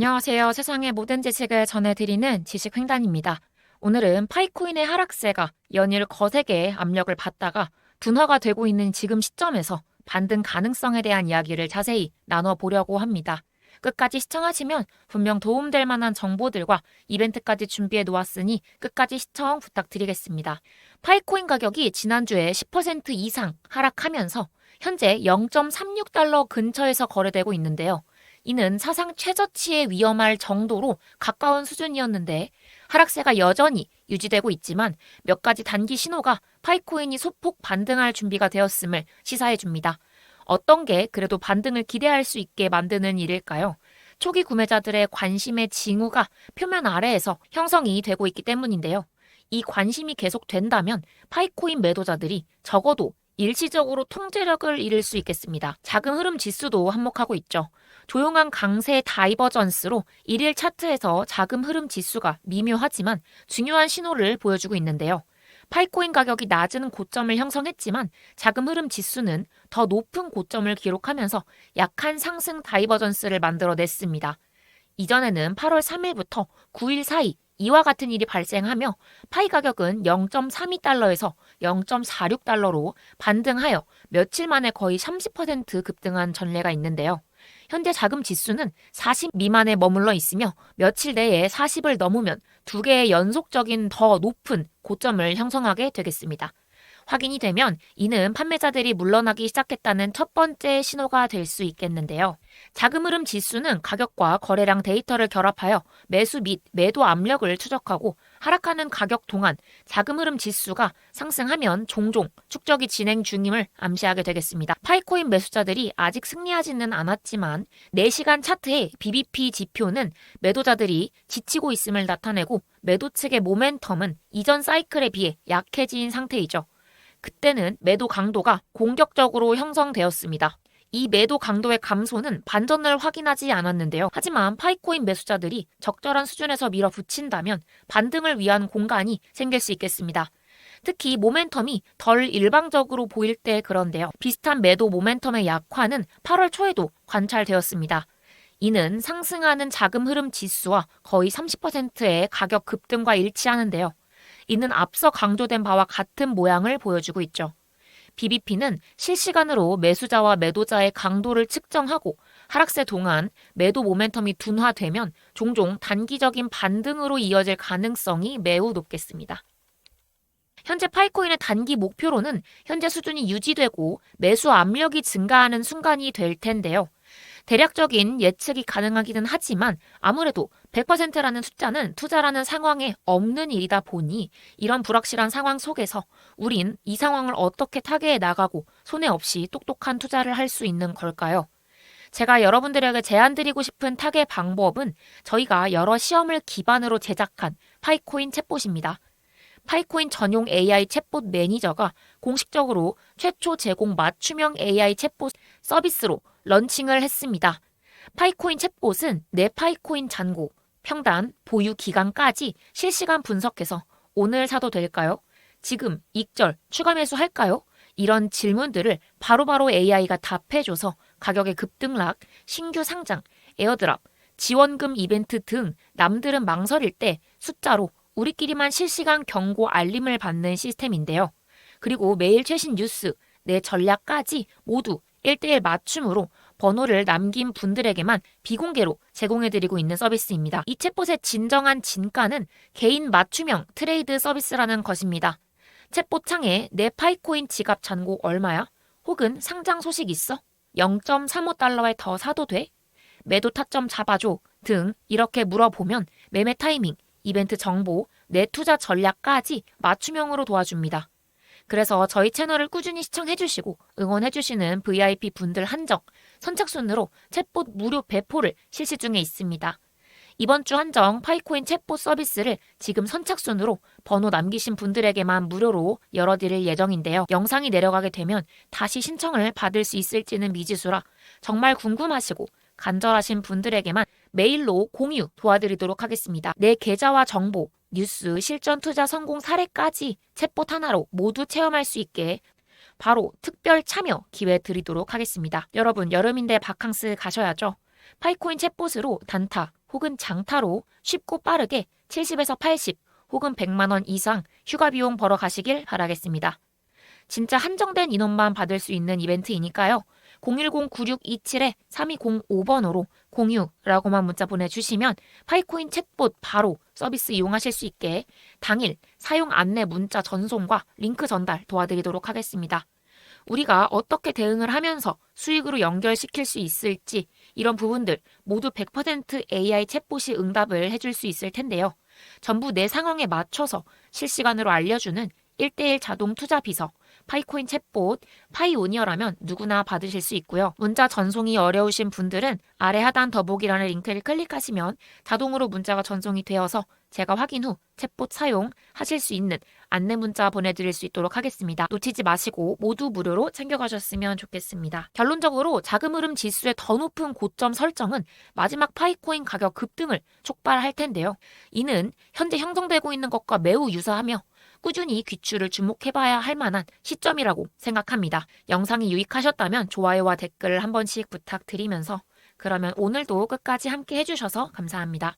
안녕하세요. 세상의 모든 지식을 전해드리는 지식 횡단입니다. 오늘은 파이코인의 하락세가 연일 거세게 압력을 받다가 둔화가 되고 있는 지금 시점에서 반등 가능성에 대한 이야기를 자세히 나눠보려고 합니다. 끝까지 시청하시면 분명 도움될 만한 정보들과 이벤트까지 준비해 놓았으니 끝까지 시청 부탁드리겠습니다. 파이코인 가격이 지난주에 10% 이상 하락하면서 현재 0.36달러 근처에서 거래되고 있는데요. 이는 사상 최저치에 위험할 정도로 가까운 수준이었는데 하락세가 여전히 유지되고 있지만 몇 가지 단기 신호가 파이코인이 소폭 반등할 준비가 되었음을 시사해 줍니다. 어떤 게 그래도 반등을 기대할 수 있게 만드는 일일까요? 초기 구매자들의 관심의 징후가 표면 아래에서 형성이 되고 있기 때문인데요. 이 관심이 계속된다면 파이코인 매도자들이 적어도 일시적으로 통제력을 잃을 수 있겠습니다. 자금 흐름 지수도 한몫하고 있죠. 조용한 강세 다이버전스로 일일 차트에서 자금 흐름 지수가 미묘하지만 중요한 신호를 보여주고 있는데요. 파이코인 가격이 낮은 고점을 형성했지만 자금 흐름 지수는 더 높은 고점을 기록하면서 약한 상승 다이버전스를 만들어냈습니다. 이전에는 8월 3일부터 9일 사이 이와 같은 일이 발생하며 파이 가격은 0.32달러에서 0.46달러로 반등하여 며칠 만에 거의 30% 급등한 전례가 있는데요. 현재 자금 지수는 40 미만에 머물러 있으며 며칠 내에 40을 넘으면 두 개의 연속적인 더 높은 고점을 형성하게 되겠습니다. 확인이 되면 이는 판매자들이 물러나기 시작했다는 첫 번째 신호가 될 수 있겠는데요. 자금 흐름 지수는 가격과 거래량 데이터를 결합하여 매수 및 매도 압력을 추적하고 하락하는 가격 동안 자금 흐름 지수가 상승하면 종종 축적이 진행 중임을 암시하게 되겠습니다. 파이코인 매수자들이 아직 승리하지는 않았지만 4시간 차트의 BBP 지표는 매도자들이 지치고 있음을 나타내고 매도 측의 모멘텀은 이전 사이클에 비해 약해진 상태이죠. 그때는 매도 강도가 공격적으로 형성되었습니다. 이 매도 강도의 감소는 반전을 확인하지 않았는데요. 하지만 파이코인 매수자들이 적절한 수준에서 밀어붙인다면 반등을 위한 공간이 생길 수 있겠습니다. 특히 모멘텀이 덜 일방적으로 보일 때 그런데요. 비슷한 매도 모멘텀의 약화는 8월 초에도 관찰되었습니다. 이는 상승하는 자금 흐름 지수와 거의 30%의 가격 급등과 일치하는데요. 이는 앞서 강조된 바와 같은 모양을 보여주고 있죠. BBP는 실시간으로 매수자와 매도자의 강도를 측정하고 하락세 동안 매도 모멘텀이 둔화되면 종종 단기적인 반등으로 이어질 가능성이 매우 높겠습니다. 현재 파이코인의 단기 목표로는 현재 수준이 유지되고 매수 압력이 증가하는 순간이 될 텐데요. 대략적인 예측이 가능하기는 하지만 아무래도 100%라는 숫자는 투자라는 상황에 없는 일이다 보니 이런 불확실한 상황 속에서 우린 이 상황을 어떻게 타개해 나가고 손해 없이 똑똑한 투자를 할 수 있는 걸까요? 제가 여러분들에게 제안드리고 싶은 타개 방법은 저희가 여러 시험을 기반으로 제작한 파이코인 챗봇입니다. 파이코인 전용 AI 챗봇 매니저가 공식적으로 최초 제공 맞춤형 AI 챗봇 서비스로 런칭을 했습니다. 파이코인 챗봇은 내 파이코인 잔고, 평단, 보유 기간까지 실시간 분석해서 오늘 사도 될까요? 지금 익절 추가 매수할까요? 이런 질문들을 바로바로 AI가 답해줘서 가격의 급등락, 신규 상장, 에어드랍, 지원금 이벤트 등 남들은 망설일 때 숫자로 우리끼리만 실시간 경고 알림을 받는 시스템인데요. 그리고 매일 최신 뉴스, 내 전략까지 모두 1대1 맞춤으로 번호를 남긴 분들에게만 비공개로 제공해드리고 있는 서비스입니다. 이 챗봇의 진정한 진가는 개인 맞춤형 트레이드 서비스라는 것입니다. 챗봇 창에 내 파이코인 지갑 잔고 얼마야? 혹은 상장 소식 있어? 0.35달러에 더 사도 돼? 매도 타점 잡아줘 등 이렇게 물어보면 매매 타이밍, 이벤트 정보, 내 투자 전략까지 맞춤형으로 도와줍니다. 그래서 저희 채널을 꾸준히 시청해주시고 응원해주시는 VIP 분들 한정 선착순으로 챗봇 무료 배포를 실시 중에 있습니다. 이번 주 한정 파이코인 챗봇 서비스를 지금 선착순으로 번호 남기신 분들에게만 무료로 열어드릴 예정인데요. 영상이 내려가게 되면 다시 신청을 받을 수 있을지는 미지수라 정말 궁금하시고 간절하신 분들에게만 메일로 공유 도와드리도록 하겠습니다. 내 계좌와 정보, 뉴스, 실전 투자 성공 사례까지 챗봇 하나로 모두 체험할 수 있게 바로 특별 참여 기회 드리도록 하겠습니다. 여러분, 여름인데 바캉스 가셔야죠. 파이코인 챗봇으로 단타, 혹은 장타로 쉽고 빠르게 70에서 80 혹은 100만 원 이상 휴가 비용 벌어 가시길 바라겠습니다. 진짜 한정된 인원만 받을 수 있는 이벤트이니까요. 010-9627-3205번으로 공유라고만 문자 보내주시면 파이코인 챗봇 바로 서비스 이용하실 수 있게 당일 사용 안내 문자 전송과 링크 전달 도와드리도록 하겠습니다. 우리가 어떻게 대응을 하면서 수익으로 연결시킬 수 있을지 이런 부분들 모두 100% AI 챗봇이 응답을 해줄 수 있을 텐데요. 전부 내 상황에 맞춰서 실시간으로 알려주는 1대1 자동 투자 비서 파이코인 챗봇 파이오니어라면 누구나 받으실 수 있고요. 문자 전송이 어려우신 분들은 아래 하단 더보기라는 링크를 클릭하시면 자동으로 문자가 전송이 되어서 제가 확인 후 챗봇 사용하실 수 있는 안내 문자 보내드릴 수 있도록 하겠습니다. 놓치지 마시고 모두 무료로 챙겨가셨으면 좋겠습니다. 결론적으로 자금 흐름 지수의 더 높은 고점 설정은 마지막 파이코인 가격 급등을 촉발할 텐데요. 이는 현재 형성되고 있는 것과 매우 유사하며 꾸준히 귀추를 주목해봐야 할 만한 시점이라고 생각합니다. 영상이 유익하셨다면 좋아요와 댓글 한 번씩 부탁드리면서 그러면 오늘도 끝까지 함께 해주셔서 감사합니다.